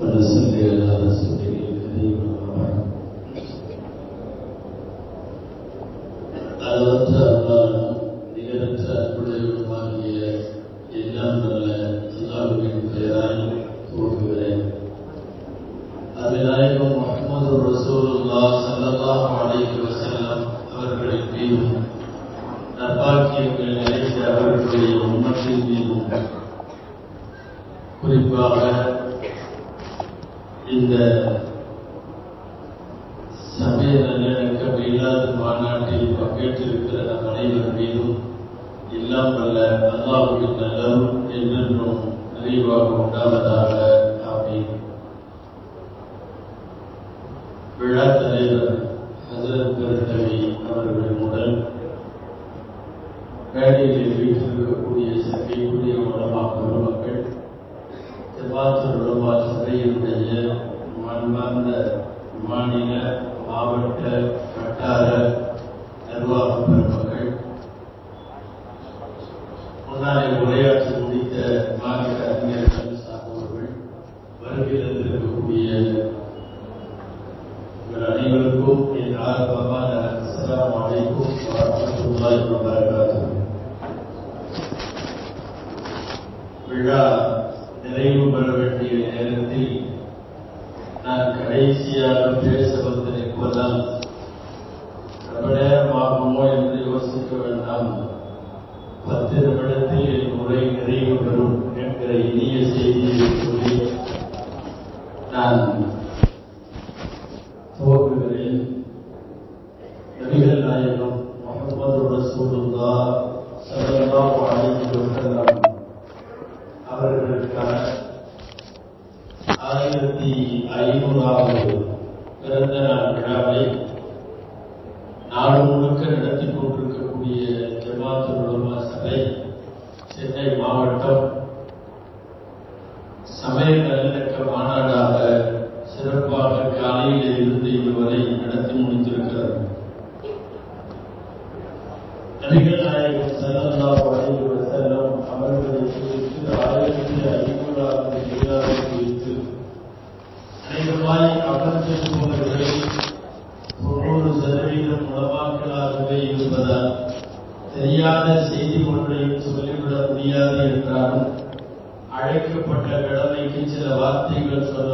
ونصلي على رسول குறிப்பாக இந்த சபையில் இல்லாத மாநாட்டில் பங்கேற்றிருக்கிற நம் அனைவர் மீதும் எல்லாம் வல்ல அல்லாவுடைய நல்லதும் என்றென்றும் நிறைவாக உண்டாவதாக ஆமீன். விழா தலைவர் அதற்கு பெருந்தவி அந்தந்த மாநில மாவட்ட வட்டார நிர்வாக பெருமக்கள் முன்னாலே உரையாற்றி முடித்த மாநில அறிஞர் கந்தசாமி அவர்கள் வருகிறந்திருக்கக்கூடிய உங்கள் அனைவருக்கும் என் ஆரம்பமான அஸ்லாம் அலைக்கும் வரமத்துல்லாஹி வபரகாத்துஹு விழா கடைசியாக பேச வந்திருப்பதால் ரொம்ப நேரமாகுமோ என்று யோசிக்க வேண்டாம். பத்து நிமிடத்தில் என் உரை நிறைவு பெறும் என்கிற இனிய செய்தியை சொல்லி நான் بات نہیں کر سکتا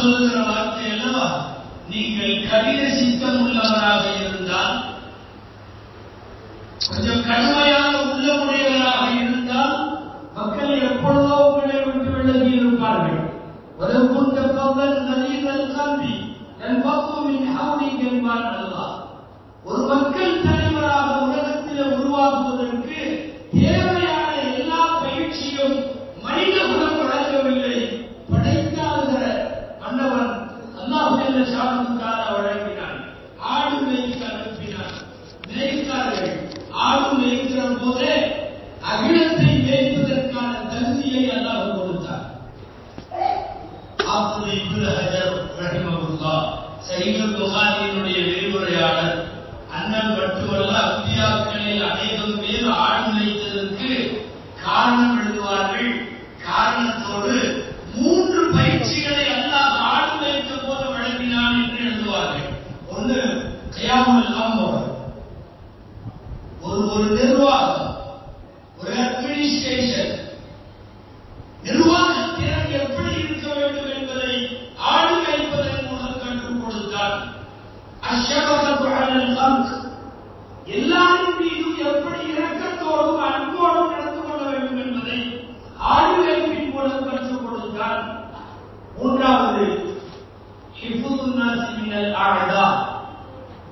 சொல்லுகிற வார்த்தை அல்லவா நீங்கள் கடின சித்தம் உள்ளவராக இருந்தால் கொஞ்சம் கடுமையாக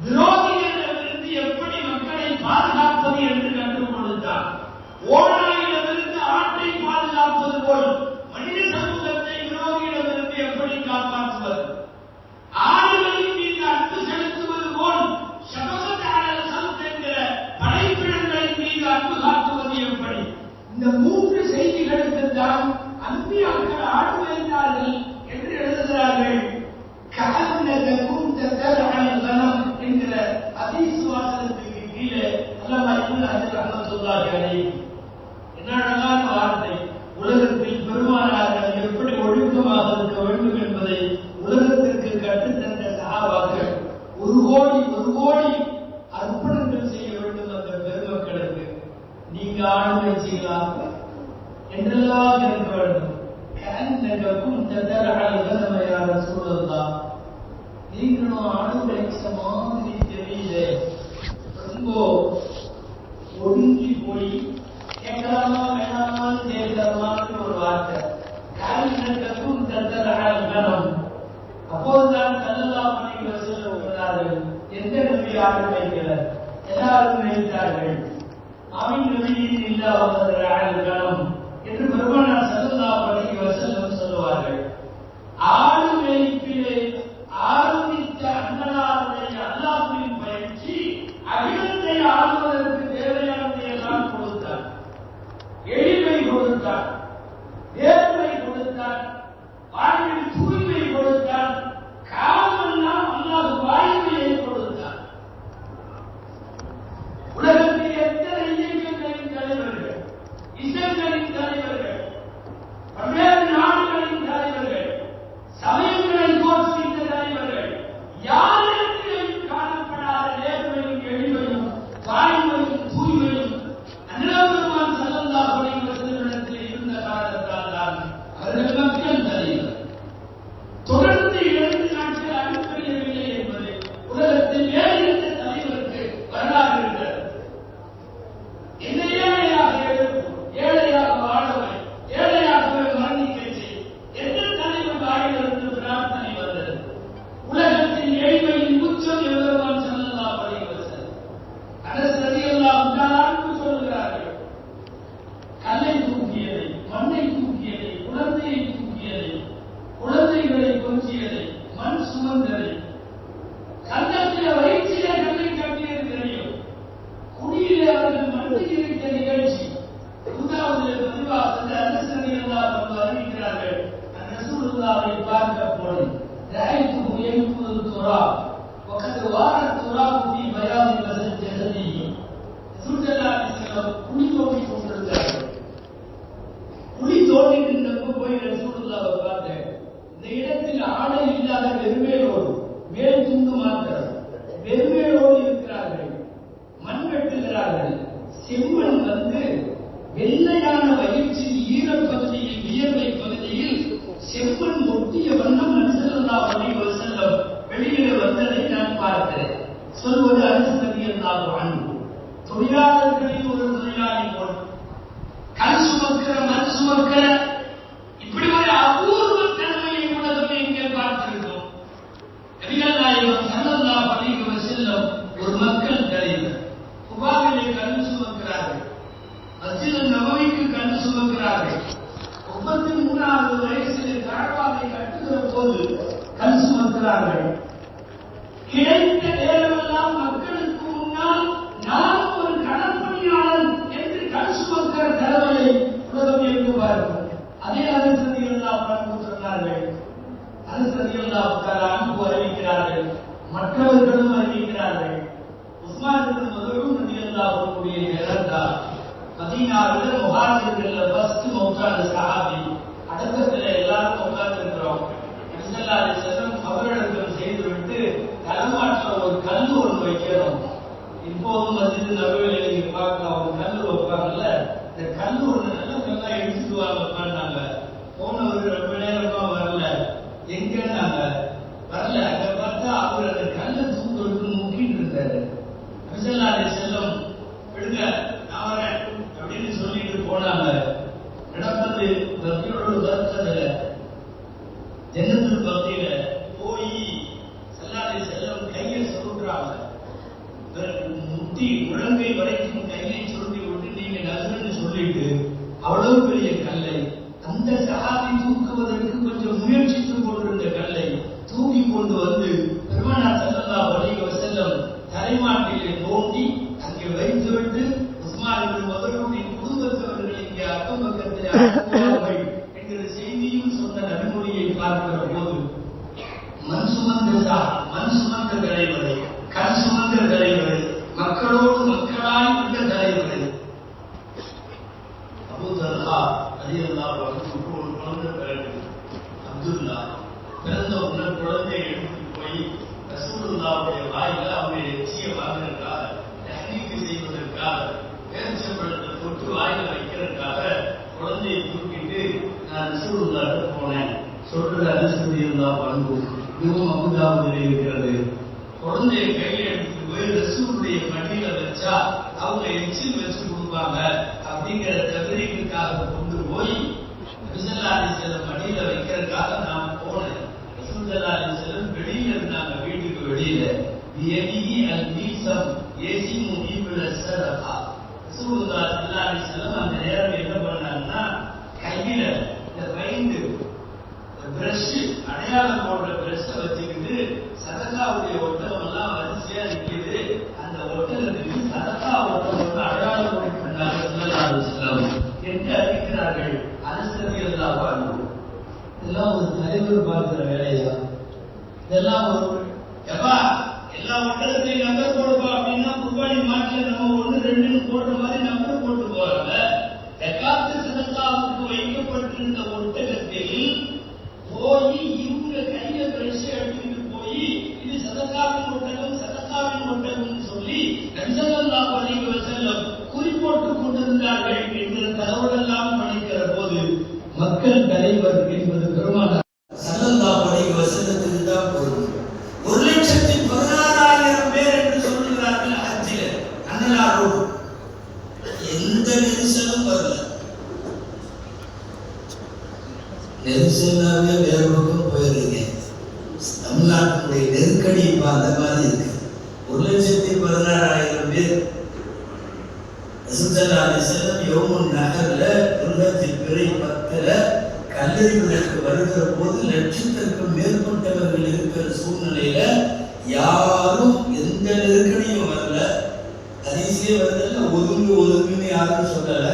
விரோதிகளிடமிருந்து எப்படி மக்களை பாதுகாப்பது என்று கற்றுக் கொடுத்தார் ஓநாயிடமிருந்து ஆட்டை பாதுகாப்பது போல் மனித சமூகத்தை விரோதியிடமிருந்து எப்படி காப்பாற்றுவது? ஆடுகளின் மீது அன்பு செலுத்துவது போல் சமசத்தாளர் என்கிற படைப்பிடங்களின் மீது அன்பு காட்டுவது எப்படி? இந்த மூன்று செய்திகளுக்கு தான் அன்பியாக any only I will மேலான வயிற்றின் ஈரப்பகுதியில் வியர்வை பகுதியில் செப்பன் ஒட்டிய வண்ணம் நபிசல்லா அலி வசல்லம் வெளியில வந்ததை நான் பார்க்கிறேன் சொல்வது அரசு நபியல்லாத வாழ்வு தொழிலாளர்களில் ஒரு முதலாளி போல். கல் சுமக்கிற மண் சுமக்கிற பதிமூன்றாவது வயசிலே தாழ்வாவை கட்டுகிற போது கல் சுமக்கிறார்கள் கிடைத்த நேரமெல்லாம் மக்களுக்கு முன்னால் நான் ஒரு கடற்பணியாளன் என்று கல் சுமக்கிற தலைவரை உலகம் என்று பார்க்கும். அதே அரசதி எல்லாம் பண்பு சொன்னார்கள். அரசதி எல்லாம் அன்பு அறிவிக்கிறார்கள். மற்றவர்களும் அறிவிக்கிறார்கள். உஸ்மான் மதுவும் நதி எல்லாம் அவர்களுடைய நேரம் தான் பதினாறுல முகாசிர்கள் ஃபர்ஸ்ட் மௌத்தான அடக்கத்துல எல்லாரும் உட்கார்ந்து இருக்கிறோம் நபிசல்லாஹு செல்லம் அவரிடத்தில் செய்துவிட்டு தலைமாட்டில் ஒரு கல் ஒன்று வைக்கிறோம் இப்போதும் மஸ்ஜித் நபையில நீங்க பார்க்கலாம் ஒரு கல் வைப்பாங்கல்ல இந்த கல் ஒன்று நல்ல கல்லா எடுத்துட்டு வாங்க உட்கார்ந்தாங்க போனவர் ரொம்ப நேரமா வரல எங்கன்னாங்க வரல அங்க பார்த்தா அவர் அந்த கல்லை தூக்குறதுக்கு முக்கிட்டு இருந்தாரு நபிசல்லாஹு செல்லம் விடுங்க நான் வரேன் அப்படின்னு சொல்லிட்டு போனாங்க நடப்பது பக்தியோடு வருத்ததில்லை ஜன்னத்தில் பக்தியில போய் செல்லாதை செல்லம் கையை சுருட்டுறாங்க முட்டி முழங்கை வரைக்கும் கையை சுருட்டி விட்டு நீங்க நகருன்னு சொல்லிட்டு அவ்வளவு பெரிய கல்லை அந்த சகாபி தூக்குவதற்கு கொஞ்சம் முயற்சி அபூதல்லா அலியல்லா ஒரு குழந்தை பிறகு அப்துல்லா பிறந்த உடனே குழந்தையை எடுத்து போய் ரசூலுல்லாவுடைய வாயில அவருடைய எச்சியை செய்வதற்காக பேரிச்சம்பழத்தை வாயில வைக்கிறதுக்காக குழந்தையை தூக்கிட்டு நான் ரசூலுல்லாட்ட போனேன். சொல்ற அரிசி இருந்தா இதுவும் இருக்கிறது குழந்தைய கையில எடுத்து போய் ரசூலுடைய மடியில வச்சா அவங்க எச்சில் வச்சு கொடுப்பாங்க. அப்படிங்கிற தகுதிக்காக கொண்டு போய் ரசூலுல்லாஹி செல்லம் மடியில வைக்கிறதுக்காக நான் போனேன் ரசூலுல்லாஹி செல்லம் வெளியில இருந்தாங்க வீட்டுக்கு வெளியில. எதிகி அல் மீசம் ஏசி முகீபுல சதகா ரசூலுல்லாஹி ஸல்லல்லாஹு அலைஹி அந்த நேரம் என்ன பண்ணாங்கன்னா கையில இந்த ரைண்டு பிரஷ் அடையாளம் போடுற பிரஷ் வச்சுக்கிட்டு சதகாவுடைய ஒட்டகம் எல்லாம் வரிசையா நிக்குது அந்த ஒட்டகத்துக்கு சதகா ஒட்டகம் அடையாளம் போட்டுருந்தாங்க ஸல்லல்லாஹு அலைஹி வஸல்லம் என்று அறிவிக்கிறார்கள் அரசு எல்லாம் வாழ்வு இதெல்லாம் ஒரு தலைவர் பார்க்கிற வேலைதான். இதெல்லாம் ஒரு எப்பா எல்லா ஒட்டகத்தையும் நம்பர் போடுப்பா அப்படின்னா குர்பானி மாட்டில் நம்ம ஒண்ணு ரெண்டுன்னு போடுற மாதிரி நம்பர் போட்டு போறாங்க எக்காத்து சிறந்தாவுக்கு வைக்கப்பட்டிருந்த ஒட்டகத்தில் போய் இவங்க கையில பிரஷ் எடுத்துட்டு போய் இது சதகாவின் ஒட்டகம் சதகாவின் ஒட்டகம் சொல்லி நபிசல்லா அலைஹி வஸல்லம் குறிப்போட்டு கொண்டிருந்தார்கள் என்கிற தகவலெல்லாம் படிக்கிற போது மக்கள் தலைவர் என்பது பெருமானார் சல்லல்லா அலைஹி வஸல்லத்துக்கு தான் பொருள் ஒரு லட்சத்தி பதினாறாயிரம் பேர் என்று சொல்லுகிறார்கள் ஹஜ்ஜில அன்னலாரோடு எந்த நெரிசலும் வரல. நெரிசலாவே வேற பக்கம் போயிருங்க தமிழ்நாட்டினுடைய நெருக்கடி இப்ப அந்த மாதிரி இருக்கு. ஒரு லட்சத்தி பதினாறாயிரம் பேர் ரசூலுல்லாஹி யோமுன் நகர்ல துல்கத்தில் பிறை பத்துல கல்லறிவதற்கு வருகிற போது லட்சத்திற்கும் மேற்பட்டவர்கள் இருக்கிற சூழ்நிலையில யார் எந்த நெருக்கடியும் வரல அதிசய வருதல்ல ஒதுங்கு ஒதுங்குன்னு யாரும் சொல்லல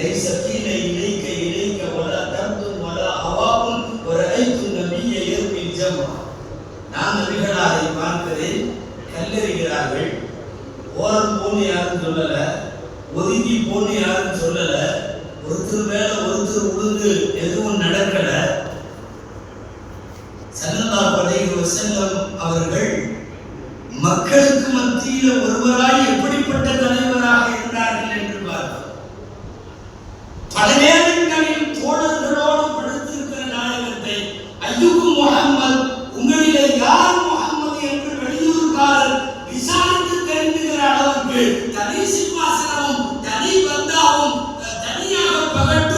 ليس قيل இலைக்க இலைக்க ولا தர்தும் ولا அவாவும் ஒரு النبي يرمي ஏற்பின் நான் நபிகளாரை பார்க்கிறேன் கல்லறிகிறார்கள். ஓரம் போன்னு யாரும் சொல்லல ஒதுங்கி போன்னு யாரும் சொல்லல ஒருத்தர் மேல ஒருத்தர் உழுந்து எதுவும் நடக்கல. சல்லல்லாஹு அலைஹி வஸல்லம் அவர்கள் மக்களுக்கு மத்தியில ஒருவராய் எப்படிப்பட்ட முகம்மது உங்களிலே யார் முகம்மது என்று வெளியூர்காரர் விசாரித்து தெரிந்துகிற அளவுக்கு தனி சிம்மாசனமும் தனி பந்தாவும் அஹ், தனியாக பகட்டும்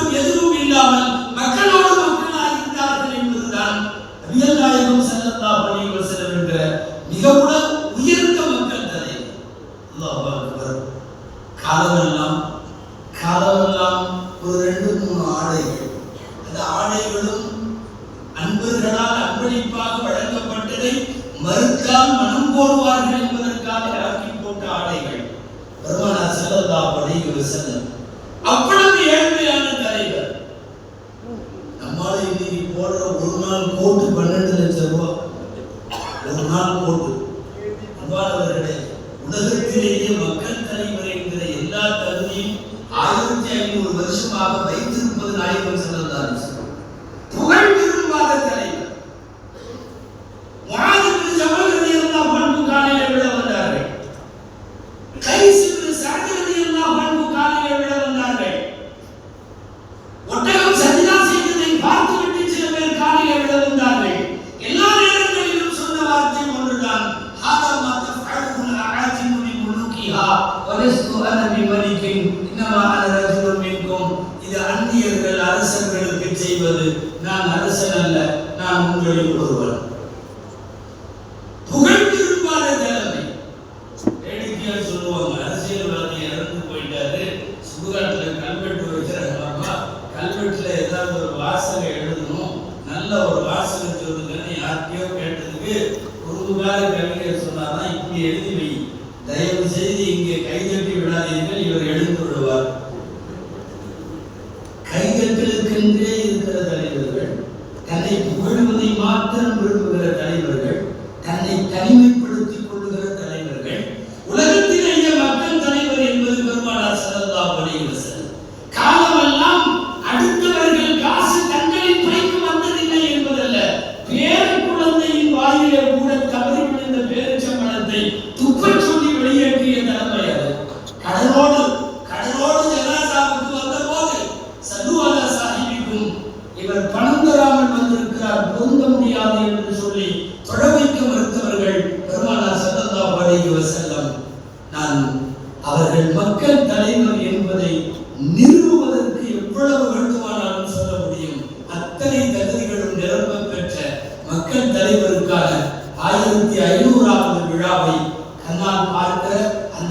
இல்லாத இறக்கி போட்ட ஆடைகள். பெருமானார் செல்லல்லா படையில் செல்லும் அவ்வளவு ஏழ்மையான வாசனை எழுதணும். நல்ல ஒரு வாசனை சொல்லுங்கன்னு யார்கிட்டயோ கேட்டதுக்கு ஒரு கால கவிஞர் சொன்னாதான் இப்படி எழுதி வை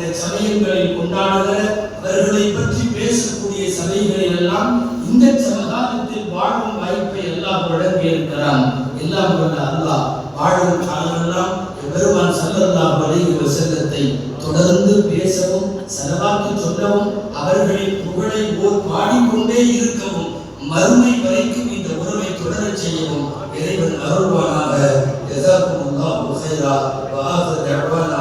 அந்த சமயங்களில் கொண்டாடுகிற அவர்களை பற்றி பேசக்கூடிய சபைகளில் எல்லாம் இந்த சமுதாயத்தில் வாழும் வாய்ப்பை எல்லாம் வழங்கி இருக்கிறான் எல்லாம் வல்ல அல்லாஹ் வாழும் காலமெல்லாம் பெருமான் சல்லல்லாஹு அலைஹி வஸல்லத்தை தொடர்ந்து பேசவும் செலவாக்கு சொல்லவும் அவர்களின் புகழை ஓர் பாடிக்கொண்டே இருக்கவும் மறுமை வரைக்கும் இந்த உறவை தொடரச் செய்யவும் இறைவன் அருள்வானாக. ஜஸாக்குமுல்லாஹு ஹைரா வஆஹிரு தஅவானா.